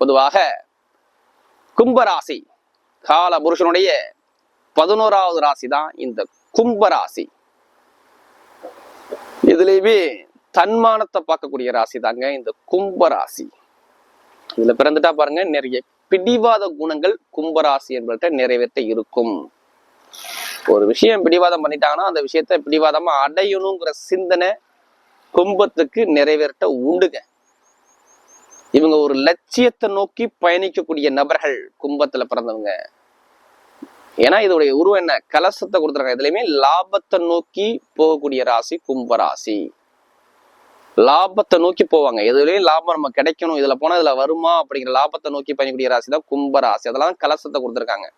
பொதுவாக கும்பராசி கால புருஷனுடைய பதினோராவது ராசி தான் இந்த கும்பராசி. இதுலயுமே தன்மானத்தை பார்க்கக்கூடிய ராசி தாங்க இந்த கும்பராசி. இதுல பிறந்துட்டா பாருங்க நிறைய பிடிவாத குணங்கள் கும்பராசி என்பதை நிறைவேற்ற இருக்கும். ஒரு விஷயம் பிடிவாதம் பண்ணிட்டாங்கன்னா அந்த விஷயத்த பிடிவாதமா அடையணுங்கிற சிந்தனை கும்பத்துக்கு நிறைவேற்ற உண்டுங்க. இவங்க ஒரு லட்சியத்தை நோக்கி பயணிக்கக்கூடிய நபர்கள் கும்பத்துல பிறந்தவங்க. ஏன்னா இதோடைய உருவம் என்ன? கலசத்தை கொடுத்துருக்காங்க. இதுலயுமே லாபத்தை நோக்கி போகக்கூடிய ராசி கும்பராசி லாபத்தை நோக்கி போவாங்க. எதுலயும் லாபம் நம்ம கிடைக்கணும். இதுல போனா இதுல வருமா அப்படிங்கிற லாபத்தை நோக்கி பயணிக்கக்கூடிய ராசி தான் கும்பராசி அதெல்லாம் கலசத்தை கொடுத்துருக்காங்க.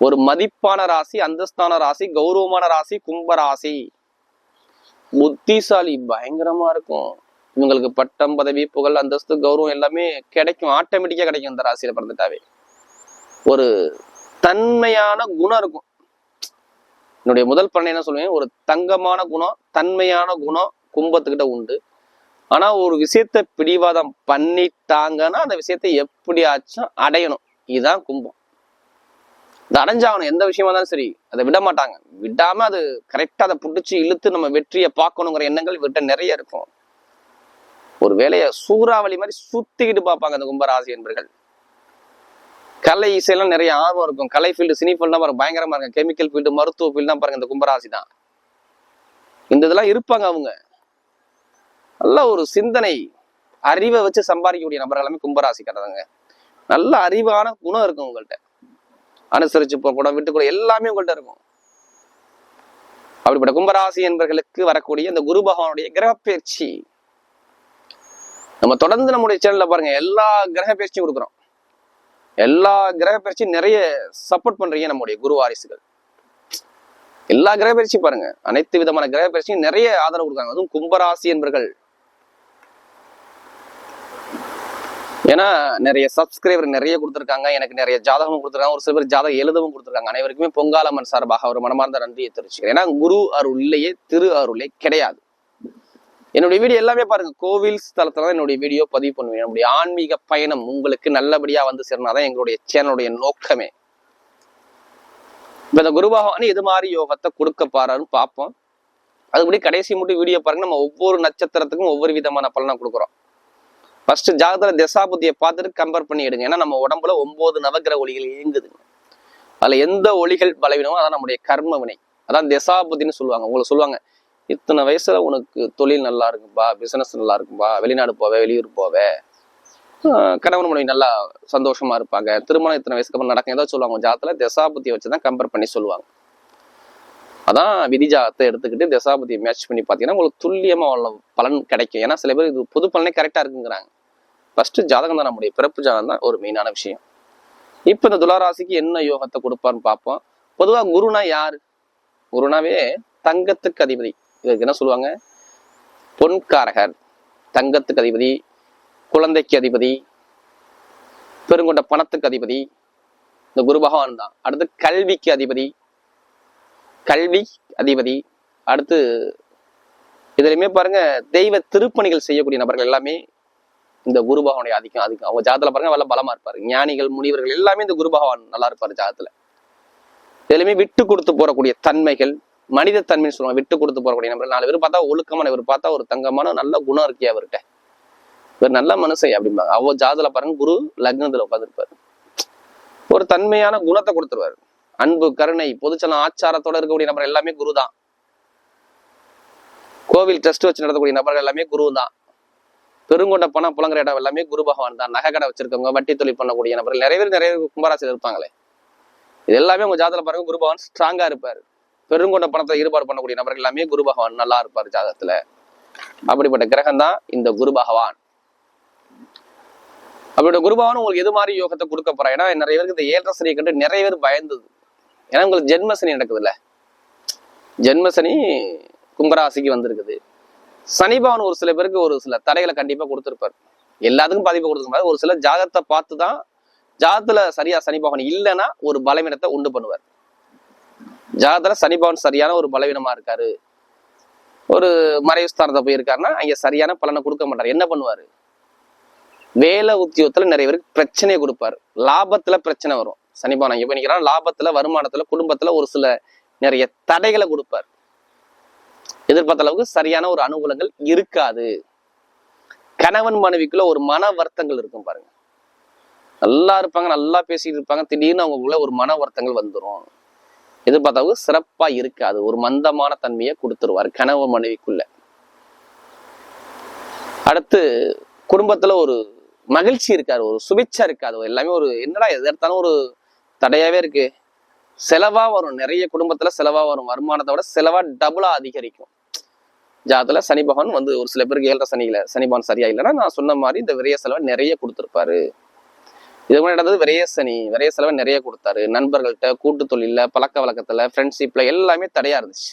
ஒரு மதிப்பான ராசி அந்தஸ்தான ராசி கௌரவமான ராசி கும்பராசி புத்திசாலி பயங்கரமா இருக்கும். இவங்களுக்கு பட்டம் பதவி புகழ் அந்தஸ்து கௌரவம் எல்லாமே கிடைக்கும். ஆட்டோமேட்டிக்காக கிடைக்கும் இந்த ராசியில் பிறந்துட்டாவே. ஒரு தன்மையான குணம் இருக்கும். என்னுடைய முதல் பலனை என்ன சொல்லுவேன்? ஒரு தங்கமான குணம் தன்மையான குணம் கும்பத்துக்கிட்ட உண்டு. ஆனா ஒரு விஷயத்த பிடிவாதம் பண்ணிட்டாங்கன்னா அந்த விஷயத்தை எப்படியாச்சும் அடையணும். இதுதான் கும்பம். இது அடைஞ்சாகணும். எந்த விஷயமா இருந்தாலும் சரி அதை விட மாட்டாங்க. விடாம அது கரெக்டா அதை பிடிச்சி இழுத்து நம்ம வெற்றியை பார்க்கணுங்கிற எண்ணங்கள் இவர்கிட்ட நிறைய இருக்கும். ஒரு வேலையை சூறாவளி மாதிரி சுத்திக்கிட்டு பார்ப்பாங்க அந்த கும்பராசி என்பர்கள். கலை இசையெல்லாம் நிறைய ஆர்வம் இருக்கும். கலை ஃபீல்டு சினி ஃபீல்டுலாம் பாருங்க பயங்கரமா இருக்கும். கெமிக்கல் ஃபீல்டு மருத்துவ ஃபீல்டு தான் பாருங்க இந்த கும்பராசி தான். இந்த இதெல்லாம் இருப்பாங்க அவங்க. நல்ல ஒரு சிந்தனை அறிவை வச்சு சம்பாதிக்கக்கூடிய நபர்கள் எல்லாமே கும்பராசிக்காரங்க நல்ல அறிவான குணம் இருக்கும் உங்கள்கிட்ட அனுசரிச்சு போக கூட விட்டு கூட எல்லாமே உங்கள்கிட்ட இருக்கும். அப்படிப்பட்ட கும்பராசி என்பர்களுக்கு வரக்கூடிய இந்த குரு பகவானுடைய கிரகப்பயிற்சி நம்ம தொடர்ந்து நம்முடைய சேனல்ல பாருங்க எல்லா கிரக பயிற்சியும் கொடுக்குறோம். எல்லா கிரக பயிற்சியும் நிறைய சப்போர்ட் பண்றீங்க நம்முடைய குரு வாரிசுகள். எல்லா கிரக பயிற்சியும் பாருங்க அனைத்து விதமான கிரக பயிற்சியும் நிறைய ஆதரவு கொடுக்காங்க அதுவும் கும்பராசி என்பர்கள். ஏன்னா நிறைய சப்ஸ்கிரைபர் நிறைய கொடுத்துருக்காங்க. எனக்கு நிறைய ஜாதகமும் கொடுத்துருக்காங்க. ஒரு சில பேர் ஜாதகம் எழுதவும் கொடுத்துருக்காங்க. அனைவருக்குமே பொங்காலம்மன் சார்பாக ஒரு மனமார்ந்த நன்றியை தெரிவிச்சுக்கிறேன். ஏன்னா குரு அருள்லேயே திரு அருளே கிடையாது. என்னுடைய வீடியோ எல்லாமே பாருங்க. கோவில் ஸ்தலத்துல தான் என்னுடைய வீடியோ பதிவு பண்ணுவேன். என்னுடைய ஆன்மீக பயணம் உங்களுக்கு நல்லபடியா வந்து சேரணும் எங்களுடைய சேனலுடைய நோக்கமே. இப்ப இந்த குரு பகவான் எது மாதிரி யோகத்தை கொடுக்க பாருன்னு பார்ப்போம். அதுபடி கடைசி மட்டும் வீடியோ பாருங்க. நம்ம ஒவ்வொரு நட்சத்திரத்துக்கும் ஒவ்வொரு விதமான பலனை கொடுக்குறோம். ஃபர்ஸ்ட் ஜாதகத்துல திசாபுத்தியை பார்த்துட்டு கம்பேர் பண்ணி எடுங்க. ஏன்னா நம்ம உடம்புல ஒன்பது நவகிர ஒளிகள் இயங்குதுங்க. அதுல எந்த ஒளிகள் பலவீனமோ அதான் நம்முடைய கர்ம வினை அதான் தசாபுத்தின்னு சொல்லுவாங்க. உங்களுக்கு சொல்லுவாங்க. இத்தனை வயசுல உனக்கு தொழில் நல்லா இருக்கும்பா பிசினஸ் நல்லா இருக்கும்பா வெளிநாடு போவே வெளியூர் போவே? கணவன் மனைவி நல்லா சந்தோஷமா இருப்பாங்க. திருமணம் இத்தனை வயசுக்கு அப்புறம் நடக்கும். ஏதாவது சொல்லுவாங்க ஜாதத்துல தசாபுத்தியை வச்சுதான் கம்பேர் பண்ணி சொல்லுவாங்க. அதான் விதி ஜாதத்தை எடுத்துக்கிட்டு தசாபுத்தியை மேட்ச் பண்ணி பார்த்தீங்கன்னா உங்களுக்கு துல்லியமா உள்ள பலன் கிடைக்கும். ஏன்னா சில பேர் இது பொது பலனே கரெக்டா இருக்குங்கிறாங்க. ஃபர்ஸ்ட் ஜாதகம் தான் நம்முடைய பிறப்பு ஜாதகம் தான் ஒரு மெயினான விஷயம். இப்போ இந்த துளாராசிக்கு என்ன யோகத்தை கொடுப்பார்னு பார்ப்போம். பொதுவாக குருனா யார்? குருனாவே தங்கத்துக்கு அதிபதி. இதுக்கு என்ன சொல்லுவாங்க? பொன்காரகர் தங்கத்துக்கு அதிபதி குழந்தைக்கு அதிபதி பெருங்கொண்ட பணத்துக்கு அதிபதி இந்த குரு பகவான் தான். அடுத்து கல்விக்கு அதிபதி கல்வி அதிபதி. அடுத்து இதுலையுமே பாருங்க தெய்வ திருப்பணிகள் செய்யக்கூடிய நபர்கள் எல்லாமே இந்த குரு பகவானுடைய ஆதிக்கம் அதிகம் அவங்க ஜாதத்துல பாருங்க நல்லா பலமா இருப்பாரு. ஞானிகள் முனிவர்கள் எல்லாமே இந்த குரு பகவான் நல்லா இருப்பாரு ஜாதத்துல. இதுலயுமே விட்டு கொடுத்து போறக்கூடிய தன்மைகள் மனித தன்மைன்னு சொல்லுவாங்க. விட்டு கொடுத்து போறக்கூடிய நபர் நாலு பேர் பார்த்தா ஒழுக்கமான இவர் பார்த்தா ஒரு தங்கமான நல்ல குணம் இருக்கே அவர்கிட்ட. இவர் நல்ல மனுஷன் அப்படிம்பாங்க. அவ்வளோ ஜாதல பாருங்க குரு லக்னத்துல உட்காந்துருப்பாரு ஒரு தன்மையான குணத்தை கொடுத்துருவாரு. அன்பு கருணை பொதுச்சலம் ஆச்சாரத்தோட இருக்கக்கூடிய நபர் எல்லாமே குரு தான் கோவில் ட்ரஸ்ட் வச்சு நடத்தக்கூடிய நபர்கள் எல்லாமே குரு தான் பெருங்கொண்ட பணம் புலங்குற இடம் எல்லாமே குரு பகவான் தான். நகை கடை வச்சிருக்கவங்க வட்டி தொழில் பண்ணக்கூடிய நபர்கள் நிறைய பேர் நிறைய பேர் கும்பராசியில் இருப்பாங்களே. இது எல்லாமே உங்க ஜாதகத்துல பாருங்க குரு பகவான் ஸ்ட்ராங்கா இருப்பாரு. பெருங்கொண்ட பணத்தை ஈடுபாடு பண்ணக்கூடிய நபர்கள் எல்லாமே குரு பகவான் நல்லா இருப்பார் ஜாதகத்துல. அப்படிப்பட்ட கிரகம் தான் இந்த குரு பகவான். அப்படிப்பட்ட குரு பகவான் உங்களுக்கு எது மாதிரி யோகத்தை கொடுக்க போறா ஏன்னா நிறைய பேருக்கு இந்த ஏழரை சனியை கண்டு நிறைய பேர் பயந்தது. ஏன்னா உங்களுக்கு ஜென்மசனி நடக்குதுல்ல. ஜென்மசனி கும்பராசிக்கு வந்திருக்குது. சனி பகவான் ஒரு சில பேருக்கு ஒரு சில தடைகளை கண்டிப்பா கொடுத்துருப்பார். எல்லாத்துக்கும் பாதிப்பு கொடுத்துருக்க ஒரு சில ஜாதகத்தை பார்த்து தான் ஜாதத்துல சரியா சனி பகவான் இல்லைன்னா ஒரு பலவீனத்தை உண்டு பண்ணுவார். ஜாதகத்தில் சனிபவன் சரியான ஒரு பலவீனமா இருக்காரு. ஒரு மறைவு ஸ்தானத்தை போயிருக்காருன்னா அங்க சரியான பலனை கொடுக்க மாட்டாரு. என்ன பண்ணுவாரு? வேலை உத்தியோகத்தில் நிறைய பேருக்கு பிரச்சனையை கொடுப்பாரு. லாபத்துல பிரச்சனை வரும். சனிபவன் பகவான் அங்க போய் நிக்கிறான் லாபத்துல வருமானத்துல குடும்பத்துல ஒரு சில நிறைய தடைகளை கொடுப்பார். எதிர்பார்த்த அளவுக்கு சரியான ஒரு அனுகூலங்கள் இருக்காது. கணவன் மனைவிக்குள்ள ஒரு மன வருத்தங்கள் இருக்கும் பாருங்க. நல்லா இருப்பாங்க நல்லா பேசிட்டு இருப்பாங்க. திடீர்னு அவங்களுக்குள்ள ஒரு மன வருத்தங்கள் வந்துடும் எதிர்பார்த்தவங்க சிறப்பா இருக்காது. ஒரு மந்தமான தன்மையை கொடுத்துருவாரு கனவு மனைவிக்குள்ள. அடுத்து குடும்பத்துல ஒரு மகிழ்ச்சி இருக்காது ஒரு சுபிச்சா இருக்காது. எல்லாமே ஒரு என்னடா எது எடுத்தாலும் ஒரு தடையாவே இருக்கு. செலவா வரும். நிறைய குடும்பத்துல செலவா வரும். வருமானத்தை விட செலவா டபுளா அதிகரிக்கும். ஜாதத்துல சனி பகவான் வந்து ஒரு சில பேருக்கு ஏழரை சனியில சனி பகவான் சரியா இல்லைன்னா நான் சொன்ன மாதிரி இந்த விரைய செலவை நிறைய கொடுத்துருப்பாரு. இது மாதிரி நடந்தது விரைய சனி. விரைய செலவை நிறைய கொடுத்தாரு. நண்பர்கள்ட்ட கூட்டு தொழிலில் பழக்க வழக்கத்தில் ஃப்ரெண்ட்ஷிப்பில் எல்லாமே தடையாக இருந்துச்சு.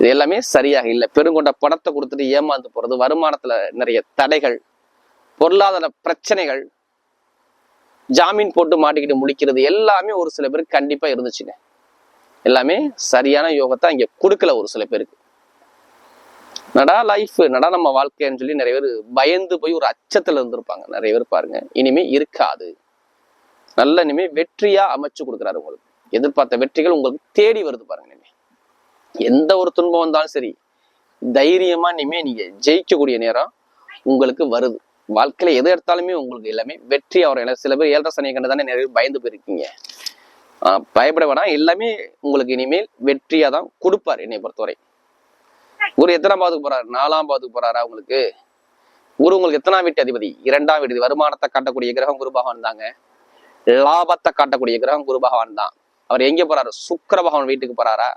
இது எல்லாமே சரியாக இல்லை. பெருங்கொண்ட பணத்தை கொடுத்துட்டு ஏமாந்து போகிறது வருமானத்தில் நிறைய தடைகள் பொருளாதார பிரச்சனைகள் ஜாமீன் போட்டு மாட்டிக்கிட்டு முடிக்கிறது எல்லாமே ஒரு சில பேருக்கு கண்டிப்பாக இருந்துச்சுங்க. எல்லாமே சரியான யோகத்தை இங்கே கொடுக்கல ஒரு சில பேருக்கு. நடா லைஃப் நடா நம்ம வாழ்க்கைன்னு சொல்லி நிறைய பேர் பயந்து போய் ஒரு அச்சத்துல இருந்திருப்பாங்க. நிறைய பேர் பாருங்க. இனிமே இருக்காது. நல்ல இனிமே வெற்றியா அமைச்சு கொடுக்குறாரு உங்களுக்கு. எதிர்பார்த்த வெற்றிகள் உங்களுக்கு தேடி வருது பாருங்க இனிமே. எந்த ஒரு துன்பம் வந்தாலும் சரி தைரியமா இனிமே நீங்க ஜெயிக்கக்கூடிய நேரம் உங்களுக்கு வருது. வாழ்க்கையில எது எடுத்தாலுமே உங்களுக்கு எல்லாமே வெற்றி அவர் சில பேர் ஏழரை சனியை கண்டு தானே நிறைய பேர் பயந்து போயிருக்கீங்க. ஆஹ் பயப்பட வேணாம். எல்லாமே உங்களுக்கு இனிமேல் வெற்றியா தான் கொடுப்பாரு என்னை பொறுத்தவரை. குரு எத்தனாம் பாதுக்கு போறாரு? நாலாம் பாதுக்கு போறாரா உங்களுக்கு? குரு உங்களுக்கு எத்தனாம் வீட்டு அதிபதி? இரண்டாம் வீட்டு வருமானத்தை காட்டக்கூடிய கிரகம் குரு பகவான் தாங்க. லாபத்தை காட்டக்கூடிய கிரகம் குரு பகவான் தான். அவர் எங்க போறாரு? சுக்கர பகவான் வீட்டுக்கு போறாரா?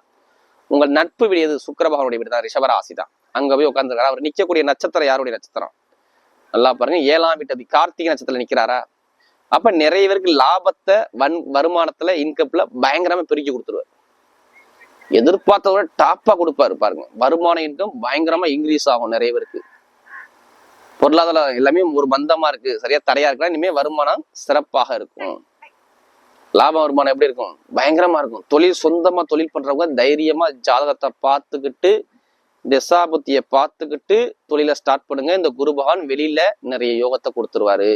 உங்கள் நட்பு வீடு எது? பகவானுடைய வீடு தான். ரிஷபராசி தான். அங்க போய் உட்காந்துருக்காரு அவர் நிக்கக்கூடிய நட்சத்திரம் யாருடைய நட்சத்திரம்? நல்லா பாருங்க. ஏழாம் வீட்டு அதிபதி. கார்த்திகை நட்சத்திரம் நிக்கிறாரா? அப்ப நிறைய பேருக்கு லாபத்தை வன் வருமானத்துல இன்கம்ல பயங்கரமா பெருக்கி கொடுத்துருவாரு. எதிர்பார்த்த விட டாப்பா கொடுப்பாரு பாருங்க. வருமான இன்கம் பயங்கரமா இன்க்ரீஸ் ஆகும் நிறைய பேருக்கு. பொருளாதாரம் எல்லாமே ஒரு பந்தமா இருக்கு. சரியா தடையா இருக்கலாம் இனிமே வருமானம் சிறப்பாக இருக்கும். லாப வருமானம் எப்படி இருக்கும்? பயங்கரமா இருக்கும். தொழில் சொந்தமா தொழில் பண்றவங்க தைரியமா ஜாதகத்தை பார்த்துக்கிட்டு திசாபுத்திய பார்த்துக்கிட்டு தொழிலை ஸ்டார்ட் பண்ணுங்க. இந்த குரு பகவான் வெளியில நிறைய யோகத்தை கொடுத்துருவாரு.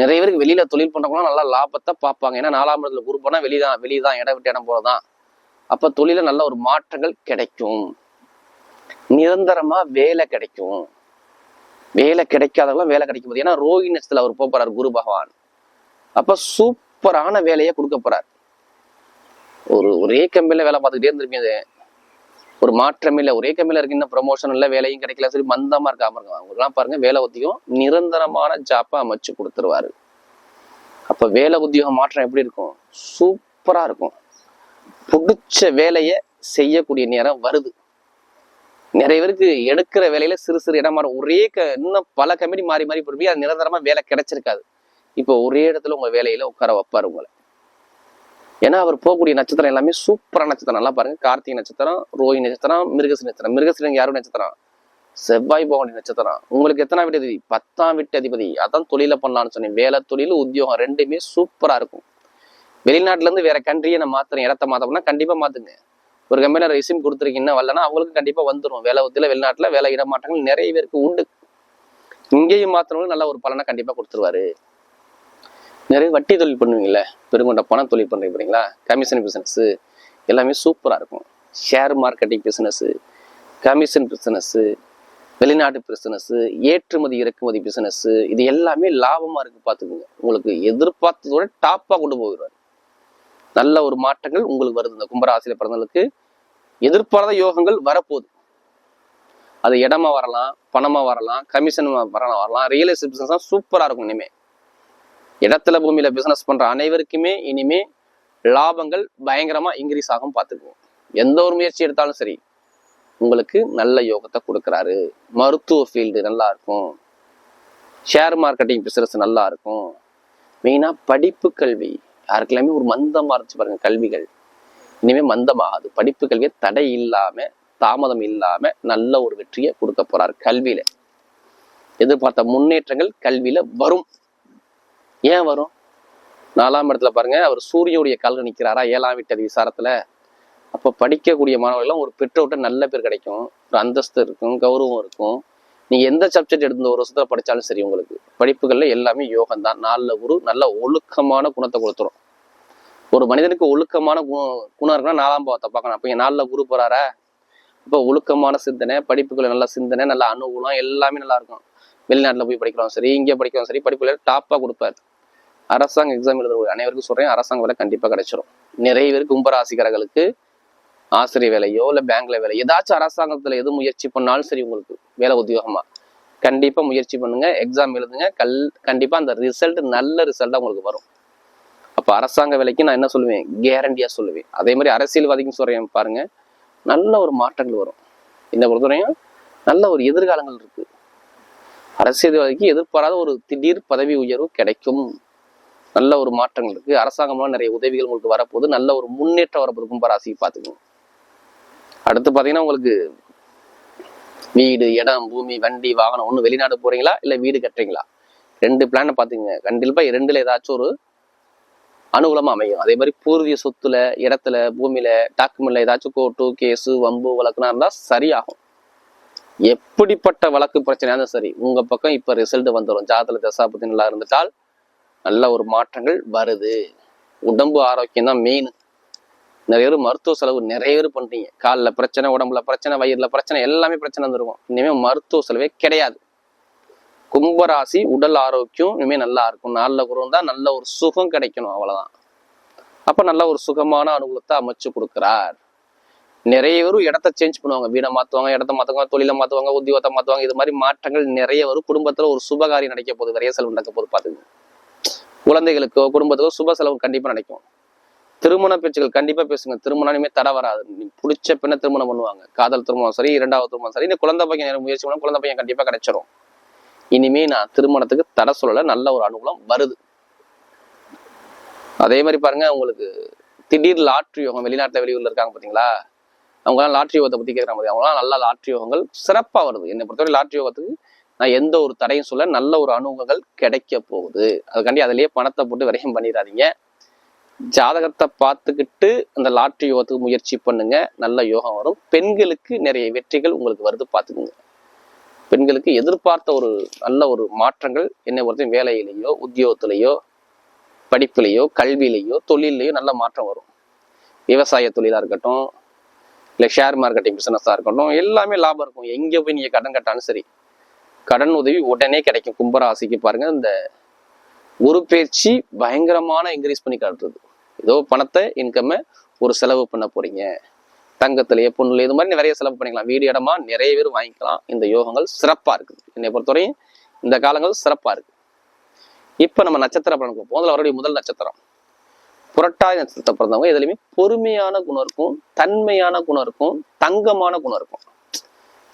நிறைய பேருக்கு வெளியில தொழில் பண்றவங்க நல்லா லாபத்தை பார்ப்பாங்க. ஏன்னா நாலாம் இடத்துல குரு போனா வெளிதான் வெளியதான் இடம் விட்டு இடம் போறதான் அப்ப தொழில நல்ல ஒரு மாற்றங்கள் கிடைக்கும். நிரந்தரமா வேலை கிடைக்கும். வேலை கிடைக்காதவங்களும் வேலை கிடைக்கும் போது ஏன்னா ரோஹி அவர் போறார் குரு பகவான். அப்ப சூப்பரான வேலையை கொடுக்க போறார். ஒரு ஒரே கம்பெனில வேலை பார்த்துக்கிட்டே இருந்திருப்பீங்க ஒரு மாற்றமே இல்லை. ஒரே கம்பெனில இருக்கு. இன்னும் ப்ரொமோஷன் இல்லை வேலையும் கிடைக்கல. சரி மந்தமா இருக்காம இருக்காங்க அவங்களுக்குலாம் பாருங்க வேலை உத்தியோகம் நிரந்தரமான ஜாப்பா அமைச்சு கொடுத்துருவாரு. அப்ப வேலை உத்தியோகம் மாற்றம் எப்படி இருக்கும்? சூப்பரா இருக்கும். பிடிச்ச வேலையை செய்யக்கூடிய நேரம் வருது. நிறைய பேருக்கு எடுக்கிற வேலையில சிறு சிறு இடம் மாறும். ஒரே க இன்னும் பல கம்பெனி மாறி மாறி போய் அது நிரந்தரமா வேலை கிடைச்சிருக்காது. இப்போ ஒரே இடத்துல உங்க வேலையில உட்கார வைப்பாரு உங்களை. ஏன்னா அவர் போகக்கூடிய நட்சத்திரம் எல்லாமே சூப்பரான நட்சத்திரம். நல்லா பாருங்க. கார்த்திகை நட்சத்திரம் ரோஹி நட்சத்திரம் மிருகசி நட்சத்திரம். மிருகசிரங்க யாரும் நட்சத்திரம்? செவ்வாய் பகவானி நட்சத்திரம். உங்களுக்கு எத்தனாம் வீட்டு அதிபதி? பத்தாம் வீட்டு அதிபதி. அதான் தொழில பண்ணலாம்னு சொன்னேன். வேலை தொழில் உத்தியோகம் ரெண்டுமே சூப்பரா இருக்கும். வெளிநாட்டுல இருந்து வேற கண்ட்ரியை நான் மாத்துறேன் இடத்த மாத்தோம்னா கண்டிப்பா மாத்துங்க. ஒரு கம்பெனியில் ரெசியூம் கொடுத்துருக்கீங்கன்னா வரலன்னா அவங்களுக்கு கண்டிப்பா வந்துடும் வேலை உத்தியில வெளிநாட்டுல வேலை இடமாற்றங்கள் நிறைய பேருக்கு உண்டு. இங்கேயும் மாத்திரவங்களும் நல்ல ஒரு பலனை கண்டிப்பா கொடுத்துருவாரு. நிறைய வட்டி தொழில் பண்ணுவீங்கல்ல பெருங்கொண்ட பணம் தொழில் பண்ணுறீங்க பார்த்தீங்களா கமிஷன் பிசினஸ் எல்லாமே சூப்பராக இருக்கும். Share marketing business commission business வெளிநாட்டு பிசினஸ் ஏற்றுமதி இறக்குமதி பிஸ்னஸ்ஸு இது எல்லாமே லாபமாக இருக்கு பார்த்துக்கோங்க. உங்களுக்கு எதிர்பார்த்ததோட டாப்பாக கொண்டு போயிடுவார். நல்ல ஒரு மாற்றங்கள் உங்களுக்கு வருது இந்த கும்பராசியில பிறந்தவங்களுக்கு. எதிர்பாராத யோகங்கள் வரப்போகுது. அது இடமா வரலாம் பணமா வரலாம் கமிஷன் வரலாம் வரலாம். ரியல் எஸ்டேட் பிசினஸ் சூப்பரா இருக்கும் இனிமே. இடத்துல பூமியில பிசினஸ் பண்ற அனைவருக்குமே இனிமே லாபங்கள் பயங்கரமா இன்க்ரீஸ் ஆகும் பார்த்துக்குவோம். எந்த ஒரு முயற்சி எடுத்தாலும் சரி உங்களுக்கு நல்ல யோகத்தை கொடுக்குறாரு. மருத்துவ ஃபீல்டு நல்லா இருக்கும். ஷேர் மார்க்கெட்டிங் பிசினஸ் நல்லா இருக்கும். மெயினாக படிப்பு கல்வி. யாருக்கெல்லாமே ஒரு மந்தமா இருந்துச்சு பாருங்க கல்விகள். இனிமே மந்தமாகாது. படிப்பு கல்வியை தடை இல்லாம தாமதம் இல்லாம நல்ல ஒரு வெற்றியை கொடுக்க போகிறார் கல்வியில. எதிர்பார்த்த முன்னேற்றங்கள் கல்வியில வரும். ஏன் வரும்? நாலாம் இடத்துல பாருங்க அவர் சூரியனுடைய கால்கள் நிற்கிறாரா ஏழாம் வீட்டு விசாரத்துல அப்போ படிக்கக்கூடிய மாணவர்கள்லாம் ஒரு பெற்றோர்கிட்ட நல்ல பேர் கிடைக்கும். ஒரு அந்தஸ்து இருக்கும் கௌரவம் இருக்கும். நீங்க எந்த சப்ஜெக்ட் எடுத்து இந்த ஒரு வருஷத்துல படிச்சாலும் சரி உங்களுக்கு. படிப்புகள்ல எல்லாமே யோகம் தான் நாலுல குரு நல்ல ஒழுக்கமான குணத்தை கொடுத்துரும். ஒரு மனிதனுக்கு ஒழுக்கமான குணம் குணம் இருக்குன்னா நாலாம் பாவத்தை பார்க்கணும். அப்போ இங்க குரு போறாரா? இப்போ ஒழுக்கமான சிந்தனை படிப்புகளை நல்ல சிந்தனை நல்ல அனுகூலம் எல்லாமே நல்லா இருக்கும். வெளிநாட்டுல போய் படிக்கிறோம் சரி இங்கே படிக்கிறோம் சரி படிப்புகளை டாப்பா கொடுப்பாரு. அரசாங்க எக்ஸாம் எழுதுற அனைவருக்கும் சொல்றேன் அரசாங்க வேலை கண்டிப்பா கிடைச்சிரும். நிறைய பேர் கும்பராசிக்காரர்களுக்கு ஆசிரியர் வேலையோ இல்ல பேங்க்ல வேலை ஏதாச்சும் அரசாங்கத்துல எது முயற்சி பண்ணாலும் சரி உங்களுக்கு வேலை உத்தியோகமா. கண்டிப்பாக முயற்சி பண்ணுங்க எக்ஸாம் எழுதுங்க. கல் கண்டிப்பாக அந்த ரிசல்ட் நல்ல ரிசல்ட்டாக உங்களுக்கு வரும். அப்போ அரசாங்க வேலைக்கு நான் என்ன சொல்லுவேன்? கேரண்டியாக சொல்லுவேன். அதே மாதிரி அரசியல்வாதிக்கும் சொல்கிறேன் பாருங்க. நல்ல ஒரு மாற்றங்கள் வரும். இந்த பொறுத்தவரையும் நல்ல ஒரு எதிர்காலங்கள் இருக்கு. அரசியல்வாதிக்கு எதிர்பாராத ஒரு திடீர் பதவி உயர்வு கிடைக்கும். நல்ல ஒரு மாற்றங்கள் இருக்கு. அரசாங்கம்லாம் நிறைய உதவிகள் உங்களுக்கு வரப்போகுது. நல்ல ஒரு முன்னேற்றம் வரப்போகுது கும்பராசிக்கு பார்த்துக்கணும் அடுத்து பார்த்தீங்கன்னா உங்களுக்கு வீடு இடம் பூமி வண்டி வாகனம் ஒன்று வெளிநாடு போறீங்களா? இல்லை வீடு கட்டுறீங்களா? ரெண்டு பிளானை பார்த்துங்க கண்டிப்பாக ரெண்டுல ஏதாச்சும் ஒரு அனுகூலமாக அமையும். அதே மாதிரி பூர்வீக சொத்துல இடத்துல பூமியில டாக்குமெண்ட்ல ஏதாச்சும் கோர்ட்டு கேஸு வம்பு வழக்குனா இருந்தால் சரியாகும். எப்படிப்பட்ட வழக்கு பிரச்சனையாக இருந்தாலும் சரி உங்க பக்கம் இப்போ ரிசல்ட் வந்துடும் ஜாதல தசாபதி நல்லா இருந்துட்டால் நல்ல ஒரு மாற்றங்கள் வருது. உடம்பு ஆரோக்கியம் தான் மெயின் நிறைய பேர் மருத்துவ செலவு நிறைய பேர் பண்றீங்க. காலில் பிரச்சனை உடம்புல பிரச்சனை வயிறுல பிரச்சனை எல்லாமே பிரச்சனை வந்துருக்கும். இனிமே மருத்துவ செலவே கிடையாது. கும்பராசி உடல் ஆரோக்கியம் இனிமே நல்லா இருக்கும். நல்ல குருவும் தான் நல்ல ஒரு சுகம் கிடைக்கணும் அவ்வளவுதான். அப்போ நல்ல ஒரு சுகமான அனுகூலத்தை அமைச்சு கொடுக்குறார். நிறைய பேரும் இடத்த சேஞ்ச் பண்ணுவாங்க. வீடை மாத்துவாங்க இடத்த மாத்துவாங்க தொழிலை மாத்துவாங்க உத்தியோகத்தை மாத்துவாங்க. இது மாதிரி மாற்றங்கள் நிறைய வரும். குடும்பத்துல ஒரு சுபகாரியம் நடக்க போகுது. நிறைய செலவு நடக்க போகுது பார்த்துங்க குழந்தைகளுக்கோ குடும்பத்துக்கோ சுப செலவு கண்டிப்பா நடக்கும். திருமண பேச்சுகள் கண்டிப்பா பேசுங்க. திருமணம் இனிமே தடை வராது. நீ பிடிச்ச பெண்ணை திருமணம் பண்ணுவாங்க. காதல் திருமணம் சரி இரண்டாவது திருமணம் சரி. இந்த குழந்தை பையன் நேரம் முயற்சி பண்ணா குழந்தை பையன் கண்டிப்பா கிடைச்சிரும். இனிமே நான் திருமணத்துக்கு தடை சொல்லல. நல்ல ஒரு அனுகூலம் வருது. அதே மாதிரி பாருங்க உங்களுக்கு திடீர் லாட்ரி யோகம் வெளிநாட்டுல வெளியூர்ல இருக்காங்க பாத்தீங்களா? அவங்களாம் லாட்ரி யோகத்தை பத்தி கேட்கற மாதிரி அவங்களாம் நல்ல லாட்ரி யோகங்கள் சிறப்பா வருது. என்னை பொறுத்தவரை லாட்ரி யோகத்துக்கு நான் எந்த ஒரு தடையும் சொல்ல நல்ல ஒரு அனுபவங்கள் கிடைக்க போகுது. அதுக்காண்டி அதுலயே பணத்தை போட்டு விரயம் பண்ணிடாதீங்க. ஜாதகத்தை பார்த்துக்கிட்டு அந்த லாட்ரி யோகத்துக்கு முயற்சி பண்ணுங்க. நல்ல யோகம் வரும். பெண்களுக்கு நிறைய வெற்றிகள் உங்களுக்கு வருது பார்த்துக்குங்க. பெண்களுக்கு எதிர்பார்த்த ஒரு நல்ல ஒரு மாற்றங்கள் என்னை பொறுத்தையும் வேலையிலேயோ உத்தியோகத்திலேயோ படிப்புலேயோ கல்வியிலேயோ தொழிலையோ நல்ல மாற்றம் வரும். விவசாய தொழிலாக இருக்கட்டும் இல்லை ஷேர் மார்க்கெட்டிங் பிஸ்னஸாக இருக்கட்டும் எல்லாமே லாபம் இருக்கும். எங்கே போய் நீங்கள் கடன் கட்டாலும் சரி. கடன் உதவி உடனே கிடைக்கும். கும்பராசிக்கு பாருங்கள் இந்த ஒரு பேச்சு பயங்கரமான இன்க்ரீஸ் பண்ணி காட்டுறது ஏதோ பணத்தை இன்கம்மை ஒரு செலவு பண்ண போறீங்க. தங்கத்திலேயே பொண்ணுல இது மாதிரி நிறைய செலவு பண்ணிக்கலாம். வீடு இடமா நிறைய பேர் வாங்கிக்கலாம். இந்த யோகங்கள் சிறப்பா இருக்குது. என்னை பொறுத்தவரையும் இந்த காலங்கள் சிறப்பா இருக்கு. இப்ப நம்ம நட்சத்திர பலனுக்கு போதும் அவருடைய முதல் நட்சத்திரம். புரட்டாதி நட்சத்திரத்தை பிறந்தவங்க எதுலையுமே பொறுமையான குணம் இருக்கும் தன்மையான குணம் இருக்கும் தங்கமான குணம் இருக்கும்.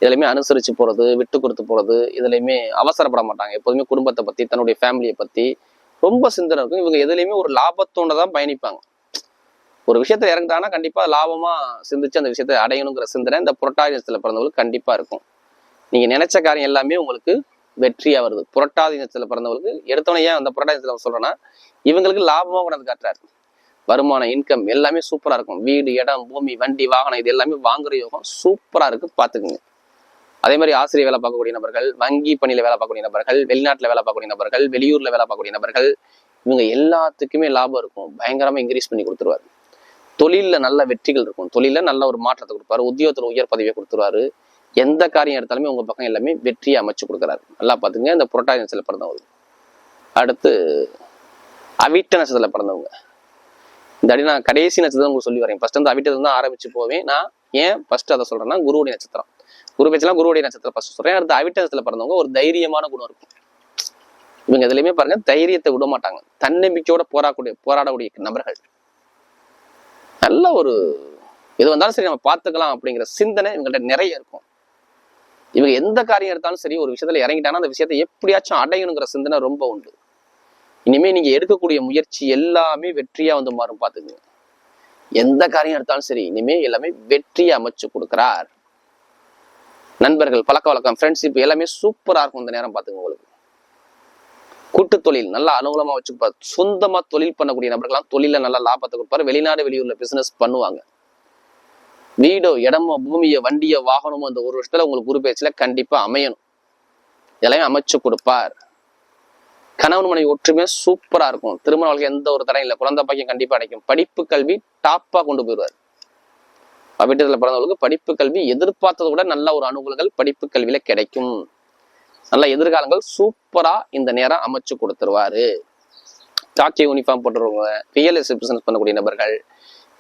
இதுலையுமே அனுசரிச்சு போறது விட்டு கொடுத்து போறது இதுலையுமே அவசரப்பட மாட்டாங்க. எப்போதுமே குடும்பத்தை பத்தி தன்னுடைய ஃபேமிலியை பத்தி ரொம்ப சிந்தனை இருக்கும். இவங்க எதுலையுமே ஒரு லாபத்தோட தான் பயணிப்பாங்க. ஒரு விஷயத்தை இறங்கிட்டாங்கன்னா கண்டிப்பா லாபமா சிந்திச்சு அந்த விஷயத்தை அடையணுங்கிற சிந்தனை இந்த புரட்டாதி பிறந்தவங்களுக்கு கண்டிப்பா இருக்கும். நீங்க நினைச்ச காரியம் எல்லாமே உங்களுக்கு வெற்றியா வருது. புரட்டாதி பிறந்தவங்களுக்கு எடுத்தோன்னே ஏன் அந்த புரட்டாதி நட்சத்திரம் சொல்றேன்னா இவங்களுக்கு லாபமா கொண்டாந்து காட்டுறாரு. வருமானம் இன்கம் எல்லாமே சூப்பரா இருக்கும். வீடு இடம் பூமி வண்டி வாகனம் இது எல்லாமே வாங்குற யோகம் சூப்பரா இருக்கு. பாத்துக்குங்க அதே மாதிரி ஆசிரியர் வேலை பார்க்கக்கூடிய நபர்கள் வங்கி பணியில் வேலை பார்க்கக்கூடிய நபர்கள் வெளிநாட்டில் வேலை பார்க்கக்கூடிய நபர்கள் வெளியூர்ல வேலை பார்க்கக்கூடிய நபர்கள் இவங்க எல்லாத்துக்குமே லாபம் இருக்கும். பயங்கரமா இன்க்ரீஸ் பண்ணி கொடுத்துருவாரு. தொழிலில் நல்ல வெற்றிகள் இருக்கும். தொழிலில் நல்ல ஒரு மாற்றத்தை கொடுப்பாரு. உத்தியோகத்தில் உயர் பதவியை கொடுத்துருவாரு. எந்த காரியம் எடுத்தாலுமே உங்க பக்கம் எல்லாமே வெற்றியை அமைச்சு கொடுக்குறாரு. நல்லா பார்த்துங்க இந்த புரட்டாதி நட்சத்திரத்துல பிறந்தவங்க. அடுத்து அவிட்ட நட்சத்திரத்தில் பிறந்தவங்க. இந்த அடி நான் கடைசி நட்சத்திரம் உங்களுக்கு சொல்லி வரேன். ஃபர்ஸ்ட் அந்த அவிட்டத்தை தான் ஆரம்பிச்சு போவேன். நான் ஏன் ஃபர்ஸ்ட் அதை சொல்றேன்னா குருவுடைய நட்சத்திரம். குரு பேச்செல்லாம் குருவுடைய நட்சத்திரம் ஃபர்ஸ்ட் சொல்றேன். அடுத்து அவிட்டத்தில் பிறந்தவங்க ஒரு தைரியமான குணம் இருக்கும். இவங்க எதுலையுமே பாருங்க தைரியத்தை விட மாட்டாங்க. தன்னம்பிக்கையோட போராடக்கூடிய போராடக்கூடிய நபர்கள். நல்ல ஒரு எது வந்தாலும் சரி நம்ம பார்த்துக்கலாம் அப்படிங்கிற சிந்தனை இவங்கள்ட்ட நிறைய இருக்கும். இவங்க எந்த காரியம் எடுத்தாலும் சரி ஒரு விஷயத்துல இறங்கிட்டாங்கன்னா அந்த விஷயத்தை எப்படியாச்சும் அடையணுங்கிற சிந்தனை ரொம்ப உண்டு. இனிமே நீங்க எடுக்கக்கூடிய முயற்சி எல்லாமே வெற்றியா வந்து மாறும் பாத்துக்குங்க எந்த காரியம் எடுத்தாலும் சரி இனிமே எல்லாமே வெற்றியை அமைச்சு கொடுக்கிறார். நண்பர்கள் பழக்க வழக்கம் ஃப்ரெண்ட்ஷிப் எல்லாமே சூப்பரா இருக்கும் இந்த நேரம் பார்த்துங்க உங்களுக்கு. கூட்டு தொழில் நல்லா அனுகூலமா வச்சுப்பாரு சொந்தமா தொழில் பண்ணக்கூடிய நபர்கள்லாம் தொழில நல்லா லாபத்தை கொடுப்பாரு. வெளிநாடு வெளியூர்ல பிசினஸ் பண்ணுவாங்க. வீடோ இடமோ பூமியோ வண்டியோ வாகனமோ அந்த ஒரு வருஷத்துல உங்களுக்கு குரு பேச்சுல கண்டிப்பா அமையணும். எல்லாமே அமைச்சு கொடுப்பார். கணவன் மனைவி ஒற்றுமையா சூப்பரா இருக்கும். திருமண வாழ்க்கை எந்த ஒரு தடையும் இல்லை. குழந்தை பையன் கண்டிப்பா அடைக்கும். படிப்பு கல்வி டாப்பா கொண்டு போயிடுவார். அவ்விட்டத்துல பிறந்தவங்களுக்கு படிப்பு கல்வி எதிர்பார்த்ததை விட நல்ல ஒரு அனுகூலங்கள் படிப்பு கல்வியில கிடைக்கும். நல்ல எதிர்காலங்கள் சூப்பரா இந்த நேரம் அமைச்சு கொடுத்துருவாரு. டாக்கி யூனிஃபார்ம் போட்டுருவங்க ரியல் பிசினஸ் பண்ணக்கூடிய நபர்கள்.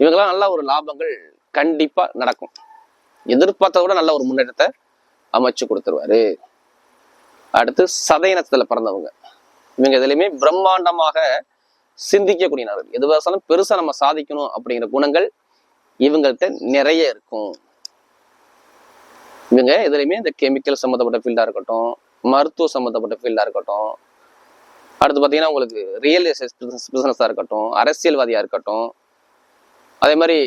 இவங்கெல்லாம் நல்ல ஒரு லாபங்கள் கண்டிப்பா நடக்கும். எதிர்பார்த்ததை விட நல்ல ஒரு முன்னேற்றத்தை அமைச்சு கொடுத்துருவாரு. அடுத்து சதய பிறந்தவங்க. இவங்க எதுலையுமே பிரம்மாண்டமாக சிந்திக்கக்கூடிய நபர்கள். எது பேசாலும் பெருசா நம்ம சாதிக்கணும் அப்படிங்கிற குணங்கள் இவங்கள்ட்ட நிறைய இருக்கும். இவங்க எதுலையுமே இந்த கெமிக்கல் சம்மந்தப்பட்ட ஃபீல்டா இருக்கட்டும் மருத்துவ சம்மந்தப்பட்ட ஃபீல்டா இருக்கட்டும் அடுத்து பார்த்தீங்கன்னா உங்களுக்கு ரியல் எஸ்டேட் பிஸ்னஸாக இருக்கட்டும் அரசியல்வாதியா இருக்கட்டும் அதே மாதிரி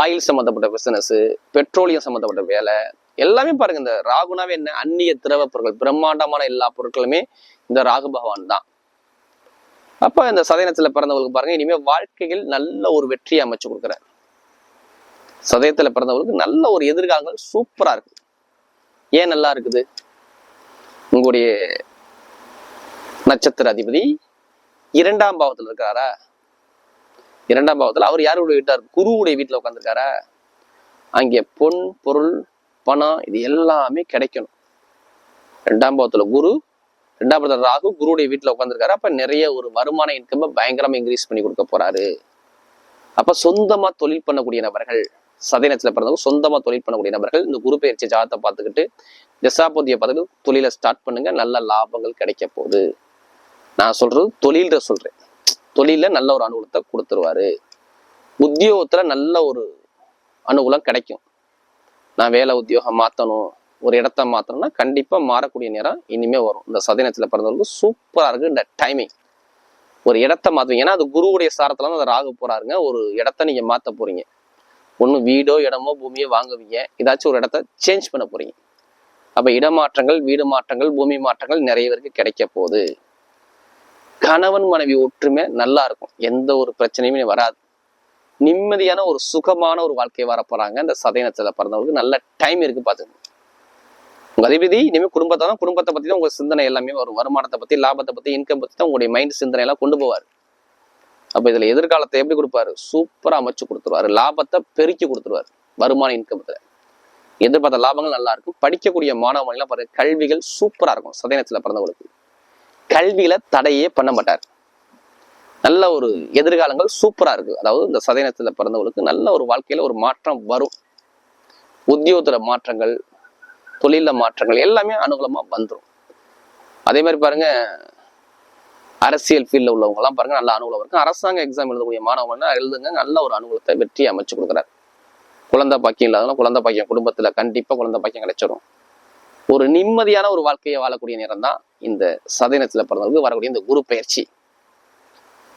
ஆயில் சம்மந்தப்பட்ட பிசினஸ் பெட்ரோலியம் சம்மந்தப்பட்ட வேலை எல்லாமே பாருங்க இந்த ராகுனாவே என்ன? அந்நிய திரவ பொருட்கள் பிரம்மாண்டமான எல்லா பொருட்களுமே இந்த ராகு பகவான் தான். அப்ப இந்த சதயனத்தில் பிறந்தவங்களுக்கு பாருங்க இனிமேல் வாழ்க்கையில் நல்ல ஒரு வெற்றியை அமைச்சு கொடுக்குறாரு. சதயத்தில் பிறந்தவங்களுக்கு நல்ல ஒரு எதிர்காலங்கள் சூப்பரா இருக்கு ஏன் நல்லா இருக்குது? உங்களுடைய நட்சத்திர அதிபதி இரண்டாம் பாவத்தில் இருக்காரா இரண்டாம் பாவத்தில் அவர் யாருடைய வீட்டார்? குருவுடைய வீட்டில் உட்காந்துருக்காரா அங்கே பொன் பொருள் பணம் இது எல்லாமே கிடைக்கணும். ரெண்டாம் பாவத்தில் குரு ரெண்டாம் பாவத்தில் ராகு குருவுடைய வீட்டில் உட்காந்துருக்காரு அப்போ நிறைய ஒரு வருமான இன்கம் பயங்கரமாக இன்க்ரீஸ் பண்ணி கொடுக்க போறாரு. அப்போ சொந்தமாக தொழில் பண்ணக்கூடிய நபர்கள் சதயனத்துல பிறந்தவங்க சொந்தமாக தொழில் பண்ணக்கூடிய நபர்கள் இந்த குரு பயிற்சி ஜாதத்தை பார்த்துக்கிட்டு திசாபோதிய பதவி தொழிலை ஸ்டார்ட் பண்ணுங்க நல்ல லாபங்கள் கிடைக்க போகுது. நான் சொல்றது தொழில சொல்றேன். தொழில நல்ல ஒரு அனுகூலத்தை கொடுத்துருவாரு. உத்தியோகத்துல நல்ல ஒரு அனுகூலம் கிடைக்கும். நான் வேலை உத்தியோகம் மாற்றணும் ஒரு இடத்த மாற்றணும்னா கண்டிப்பாக மாறக்கூடிய நேரம் இனிமே வரும். இந்த சதயனத்துல பிறந்தவங்களுக்கு சூப்பராக இருக்கு இந்த டைமிங் ஒரு இடத்த மாற்றுவீங்க ஏன்னா அது குருவுடைய சாரத்தில் தான் அந்த ராகு போறாருங்க. ஒரு இடத்த நீங்கள் மாற்ற போறீங்க. ஒன்று வீடோ இடமோ பூமியோ வாங்குவீங்க. ஏதாச்சும் ஒரு இடத்த சேஞ்ச் பண்ண போறீங்க. அப்ப இடமாற்றங்கள் வீடு மாற்றங்கள் பூமி மாற்றங்கள் நிறைய பேருக்கு கிடைக்க போகுது. கணவன் மனைவி ஒற்றுமை நல்லா இருக்கும். எந்த ஒரு பிரச்சனையுமே வராது. நிம்மதியான ஒரு சுகமான ஒரு வாழ்க்கையை வரப்போறாங்க போறாங்க இந்த சதயனத்துல பிறந்தவங்களுக்கு. நல்ல டைம் இருக்கு பாத்துங்க உங்க அதிபதி இனிமேல் குடும்பத்தை தான் குடும்பத்தை பத்தி தான் உங்க சிந்தனை எல்லாமே வரும். வருமானத்தை பத்தி லாபத்தை பத்தி இன்கம் பத்தி தான் உங்களுடைய மைண்ட் சிந்தனை எல்லாம் கொண்டு போவார். அப்ப இதுல எதிர்காலத்தை எப்படி கொடுப்பாரு? சூப்பரா அமைச்சு கொடுத்துருவாரு. லாபத்தை பெருக்கி கொடுத்துருவாரு. வருமான இன்கம்ல எதிர்பார்த்த லாபங்கள் நல்லா இருக்கும். படிக்கக்கூடிய மாணவர்கள்லாம் பாருங்க கல்விகள் சூப்பரா இருக்கும். சதயனத்துல பிறந்தவங்களுக்கு. கல்வியில தடையே பண்ண மாட்டார். நல்ல ஒரு எதிர்காலங்கள் சூப்பரா இருக்கு. அதாவது இந்த சதயனத்துல பிறந்தவங்களுக்கு நல்ல ஒரு வாழ்க்கையில ஒரு மாற்றம் வரும். உத்தியோகத்துல மாற்றங்கள் தொழில மாற்றங்கள் எல்லாமே அனுகூலமா வந்துடும் அதே மாதிரி பாருங்க அரசியல் ஃபீல்டில் உள்ளவங்கலாம் பாருங்க நல்ல அனுகூலம் இருக்கும் அரசாங்க எக்ஸாம் எழுதக்கூடிய மாணவங்கன்னா எழுதுங்க நல்ல ஒரு அனுகூலத்தை வெற்றி அமைச்சு கொடுக்குறாரு. குழந்தை பாக்கியம் இல்லாதவங்க குழந்தை பாக்கியம் குடும்பத்தில் கண்டிப்பாக குழந்தை பாக்கியம் கிடைச்சிடும் ஒரு நிம்மதியான ஒரு வாழ்க்கையை வாழக்கூடிய நேரம் தான் இந்த சதயனத்துல பிறந்தவங்களுக்கு வரக்கூடிய இந்த குரு பயிற்சி.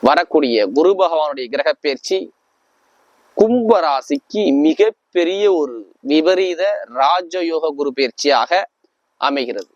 வரக்கூடிய குரு பகவானுடைய கிரக பயிற்சி கும்ப ராசிக்கு மிகப்பெரிய ஒரு விபரீத ராஜயோக குரு பயிற்சியாக அமைகிறது.